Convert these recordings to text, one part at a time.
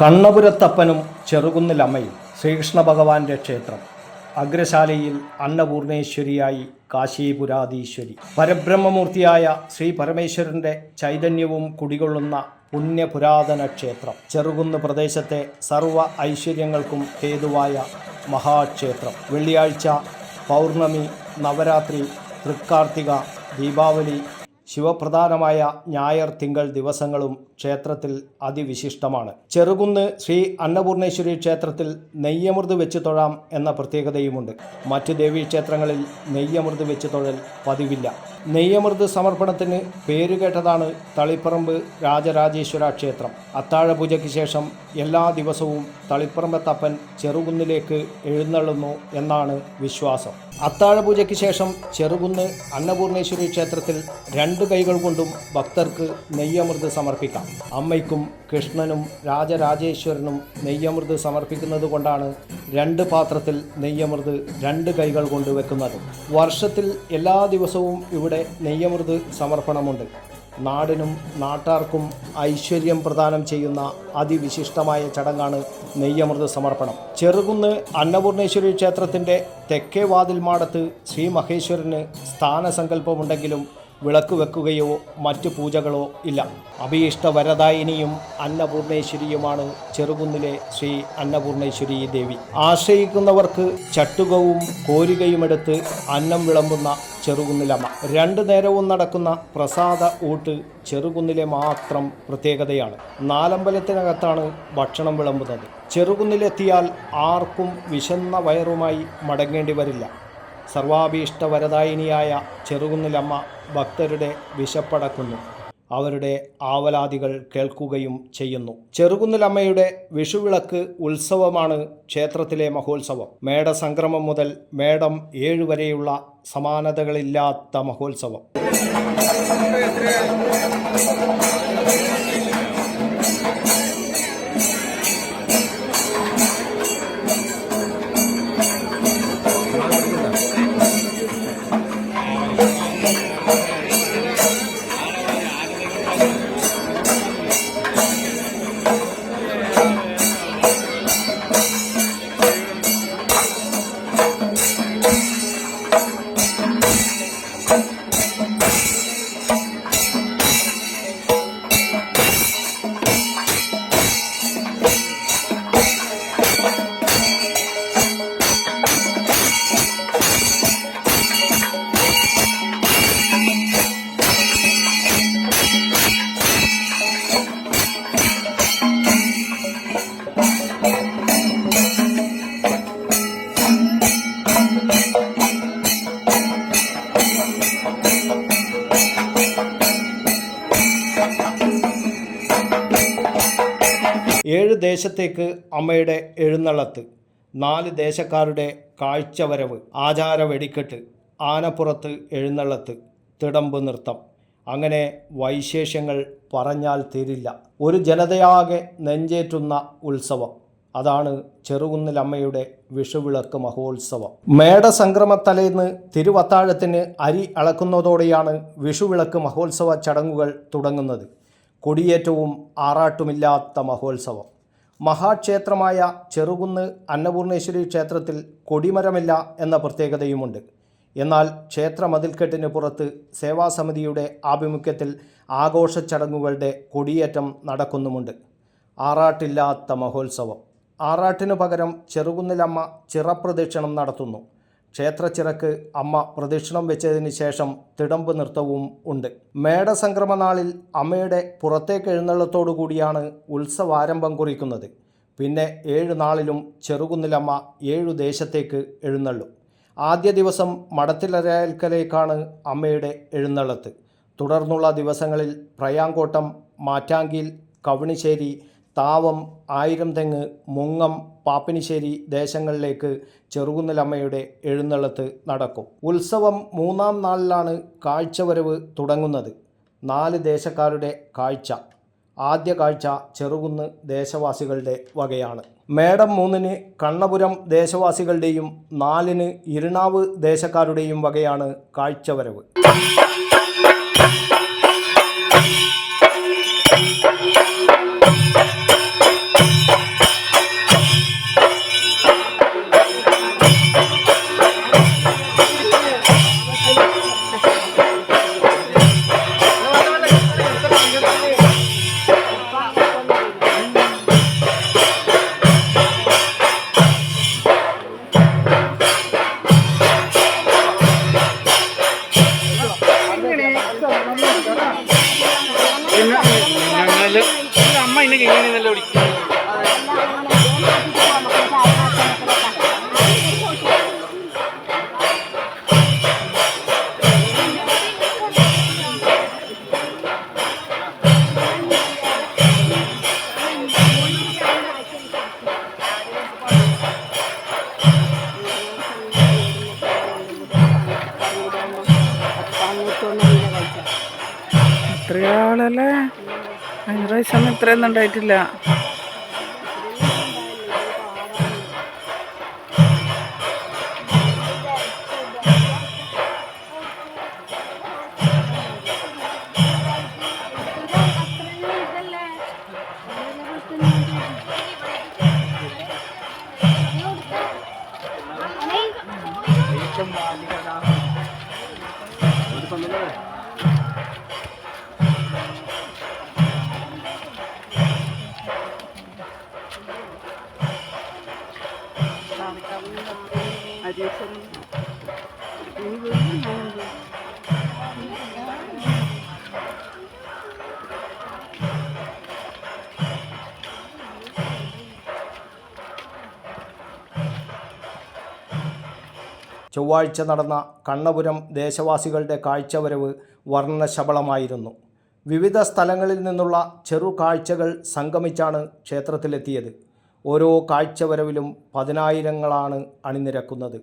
കണ്ണപുരത്തപ്പനും ചെറുകുന്നിലമ്മയും ശ്രീകൃഷ്ണ ഭഗവാന്റെ ക്ഷേത്രം. അഗ്രശാലയിൽ അന്നപൂർണേശ്വരിയായി കാശീപുരാധീശ്വരി പരബ്രഹ്മമൂർത്തിയായ ശ്രീ പരമേശ്വരന്റെ ചൈതന്യവും കുടികൊള്ളുന്ന പുണ്യപുരാതന ക്ഷേത്രം. ചെറുകുന്ന് പ്രദേശത്തെ സർവ ഐശ്വര്യങ്ങൾക്കും ഹേതുവായ മഹാക്ഷേത്രം. വെള്ളിയാഴ്ച പൗർണമി നവരാത്രി തൃക്കാർത്തിക ദീപാവലി ശിവപ്രധാനമായ ഞായർ തിങ്കൾ ദിവസങ്ങളും ക്ഷേത്രത്തിൽ അതിവിശിഷ്ടമാണ്. ചെറുകുന്ന് ശ്രീ അന്നപൂർണേശ്വരി ക്ഷേത്രത്തിൽ നെയ്യമൃത് വെച്ച് തൊഴാം എന്ന പ്രത്യേകതയുമുണ്ട്. മറ്റ് ദേവീക്ഷേത്രങ്ങളിൽ നെയ്യമൃത് വെച്ച് തൊഴൽ പതിവില്ല. നെയ്യമൃത് സമർപ്പണത്തിന് പേരുകേട്ടതാണ് തളിപ്പറമ്പ് രാജരാജേശ്വര ക്ഷേത്രം. അത്താഴ പൂജയ്ക്ക് ശേഷം എല്ലാ ദിവസവും തളിപ്പറമ്പത്തപ്പൻ ചെറുകുന്നിലേക്ക് എഴുന്നള്ളുന്നു എന്നാണ് വിശ്വാസം. അത്താഴ പൂജയ്ക്ക് ശേഷം ചെറുകുന്ന് അന്നപൂർണേശ്വരി ക്ഷേത്രത്തിൽ രണ്ട് കൈകൾ കൊണ്ടും ഭക്തർക്ക് നെയ്യമൃത് സമർപ്പിക്കാം. അമ്മയ്ക്കും കൃഷ്ണനും രാജരാജേശ്വരനും നെയ്യമൃത് സമർപ്പിക്കുന്നത് കൊണ്ടാണ് രണ്ട് പാത്രത്തിൽ നെയ്യമൃത് രണ്ട് കൈകൾ കൊണ്ടുവെക്കുന്നത് വർഷത്തിൽ എല്ലാ ദിവസവും ഇവിടെ നെയ്യമൃത് സമർപ്പണമുണ്ട്. നാടിനും നാട്ടാർക്കും ഐശ്വര്യം പ്രദാനം ചെയ്യുന്ന അതിവിശിഷ്ടമായ ചടങ്ങാണ് നെയ്യമൃത് സമർപ്പണം. ചെറുകുന്ന് അന്നപൂർണേശ്വരി ക്ഷേത്രത്തിന്റെ തെക്കേ വാതിൽ മാടത്ത് ശ്രീ മഹേശ്വരന് സ്ഥാനസങ്കല്പമുണ്ടെങ്കിലും വിളക്ക് വെക്കുകയോ മറ്റു പൂജകളോ ഇല്ല. അഭീഷ്ട വരദായിനിയും അന്നപൂർണേശ്വരിയുമാണ് ചെറുകുന്നിലെ ശ്രീ അന്നപൂർണേശ്വരി ദേവി. ആശ്രയിക്കുന്നവർക്ക് ചട്ടുകവും കോരികയുമെടുത്ത് അന്നം വിളമ്പുന്ന ചെറുകുന്നിലമ്മ. രണ്ടു നേരവും നടക്കുന്ന പ്രസാദ ഊട്ട് ചെറുകുന്നിലെ മാത്രം പ്രത്യേകതയാണ്. നാലമ്പലത്തിനകത്താണ് ഭക്ഷണം വിളമ്പുന്നത്. ചെറുകുന്നിലെത്തിയാൽ ആർക്കും വിശന്ന വയറുമായി മടങ്ങേണ്ടി വരില്ല. സർവാഭീഷ്ടവരദായിനിയായ ചെറുകുന്നിലമ്മ ഭക്തരുടെ വിശപ്പടക്കുന്നു. അവരുടെ ആവലാദികൾ കേൾക്കുകയും ചെയ്യുന്നു. ചെറുകുന്നിലമ്മയുടെ വിഷുവിളക്ക് ഉത്സവമാണ് ക്ഷേത്രത്തിലെ മഹോത്സവം. മേടസംക്രമം മുതൽ മേടം ഏഴ് വരെയുള്ള സമാനതകളില്ലാത്ത മഹോത്സവം. ഏഴ് ദേശത്തേക്ക് അമ്മയുടെ എഴുന്നള്ളത്ത്. നാല് ദേശക്കാരുടെ കാഴ്ചവരവ്. ആചാര വെടിക്കെട്ട് ആനപ്പുറത്ത് എഴുന്നള്ളത്ത്. തിടമ്പ് നൃത്തം. അങ്ങനെ വൈശേഷ്യങ്ങൾ പറഞ്ഞാൽ തീരില്ല. ഒരു ജനതയാകെ നെഞ്ചേറ്റുന്ന ഉത്സവം. അതാണ് ചെറുകുന്നിലമ്മയുടെ വിഷുവിളക്ക് മഹോത്സവം. മേടസംക്രമത്തലേന്ന് തിരുവത്താഴത്തിന് അരി അളക്കുന്നതോടെയാണ് വിഷുവിളക്ക് മഹോത്സവ ചടങ്ങുകൾ തുടങ്ങുന്നത്. കൊടിയേറ്റവും ആറാട്ടുമില്ലാത്ത മഹോത്സവം. മഹാക്ഷേത്രമായ ചെറുകുന്ന് അന്നപൂർണേശ്വരി ക്ഷേത്രത്തിൽ കൊടിമരമില്ല എന്ന പ്രത്യേകതയുമുണ്ട്. എന്നാൽ ക്ഷേത്ര മതിൽക്കെട്ടിന് പുറത്ത് സേവാസമിതിയുടെ ആഭിമുഖ്യത്തിൽ ആഘോഷ ചടങ്ങുകളുടെ കൊടിയേറ്റം നടക്കുന്നുമുണ്ട്. ആറാട്ടില്ലാത്ത മഹോത്സവം. ആറാട്ടിനു പകരം ചെറുകുന്നിലമ്മ ചിറപ്രദക്ഷിണം നടത്തുന്നു. ക്ഷേത്രച്ചിറക്ക് അമ്മ പ്രദക്ഷിണം വെച്ചതിന് ശേഷം തിടമ്പ് നൃത്തവും ഉണ്ട്. മേടസംക്രമനാളിൽ അമ്മയുടെ പുറത്തേക്ക് എഴുന്നള്ളത്തോടു കൂടിയാണ് ഉത്സവാരംഭം കുറിക്കുന്നത്. പിന്നെ ഏഴ് നാളിലും ചെറുകുന്നിലമ്മ ഏഴു ദേശത്തേക്ക് എഴുന്നള്ളും. ആദ്യ ദിവസം മടത്തിലരയൽക്കലേക്കാണ് അമ്മയുടെ എഴുന്നള്ളത്ത്. തുടർന്നുള്ള ദിവസങ്ങളിൽ പ്രയാങ്കോട്ടം മാറ്റാങ്കിൽ കവണിശ്ശേരി താവം ആയിരം തെങ്ങ് മുങ്ങം പാപ്പിനിശ്ശേരി ദേശങ്ങളിലേക്ക് ചെറുകുന്നിലമ്മയുടെ എഴുന്നള്ളത്ത് നടക്കും. ഉത്സവം മൂന്നാം നാളിലാണ് കാഴ്ചവരവ് തുടങ്ങുന്നത്. നാല് ദേശക്കാരുടെ കാഴ്ച. ആദ്യ കാഴ്ച ചെറുകുന്ന് ദേശവാസികളുടെ വകയാണ്. മേടം മൂന്നിന് കണ്ണപുരം ദേശവാസികളുടെയും നാലിന് ഇരുണാവ് ദേശക്കാരുടെയും വകയാണ് കാഴ്ചവരവ്. ഇത്രയാളല്ലേ? കഴിഞ്ഞ പ്രാവശ്യം ഇത്രയൊന്നും ഉണ്ടായിട്ടില്ല. ചൊവ്വാഴ്ച നടന്ന കണ്ണപുരം ദേശവാസികളുടെ കാഴ്ചവരവ് വർണശബളമായിരുന്നു. വിവിധ സ്ഥലങ്ങളിൽ നിന്നുള്ള ചെറു കാഴ്ചകൾ സംഗമിച്ചാണ് ക്ഷേത്രത്തിലെത്തിയത്. ഓരോ കാഴ്ചവരവിലും പതിനായിരങ്ങളാണ് അണിനിരക്കുന്നത്.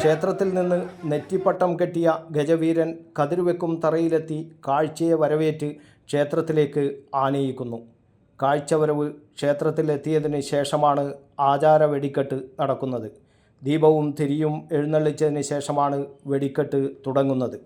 ക്ഷേത്രത്തിൽ നിന്ന് നെറ്റിപ്പട്ടം കെട്ടിയ ഗജവീരൻ കതിർവെക്കും തറയിലെത്തി കാഴ്ചയെ വരവേറ്റ് ക്ഷേത്രത്തിലേക്ക് ആനയിക്കുന്നു. കാഴ്ചവരവ് ക്ഷേത്രത്തിലെത്തിയതിന് ശേഷമാണ് ആചാര വെടിക്കെട്ട് നടക്കുന്നത്. ദീപവും തിരിയും എഴുന്നള്ളിച്ചതിന് ശേഷമാണ് വെടിക്കെട്ട് തുടങ്ങുന്നത്.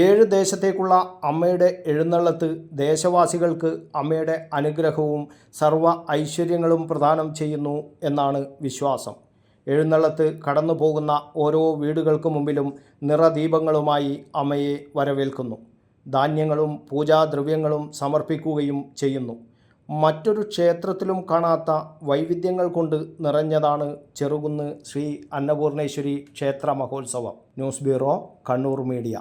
ഏഴ് ദേശത്തേക്കുള്ള അമ്മയുടെ എഴുന്നള്ളത്ത് ദേശവാസികൾക്ക് അമ്മയുടെ അനുഗ്രഹവും സർവ ഐശ്വര്യങ്ങളും പ്രദാനം ചെയ്യുന്നു എന്നാണ് വിശ്വാസം. എഴുന്നള്ളത്ത് കടന്നു പോകുന്ന ഓരോ വീടുകൾക്ക് മുമ്പിലും നിറദീപങ്ങളുമായി അമ്മയെ വരവേൽക്കുന്നു. ധാന്യങ്ങളും പൂജാദ്രവ്യങ്ങളും സമർപ്പിക്കുകയും ചെയ്യുന്നു. മറ്റൊരു ക്ഷേത്രത്തിലും കാണാത്ത വൈവിധ്യങ്ങൾ കൊണ്ട് നിറഞ്ഞതാണ് ചെറുകുന്ന് ശ്രീ അന്നപൂർണേശ്വരി ക്ഷേത്ര മഹോത്സവം. News bureau Kannur media.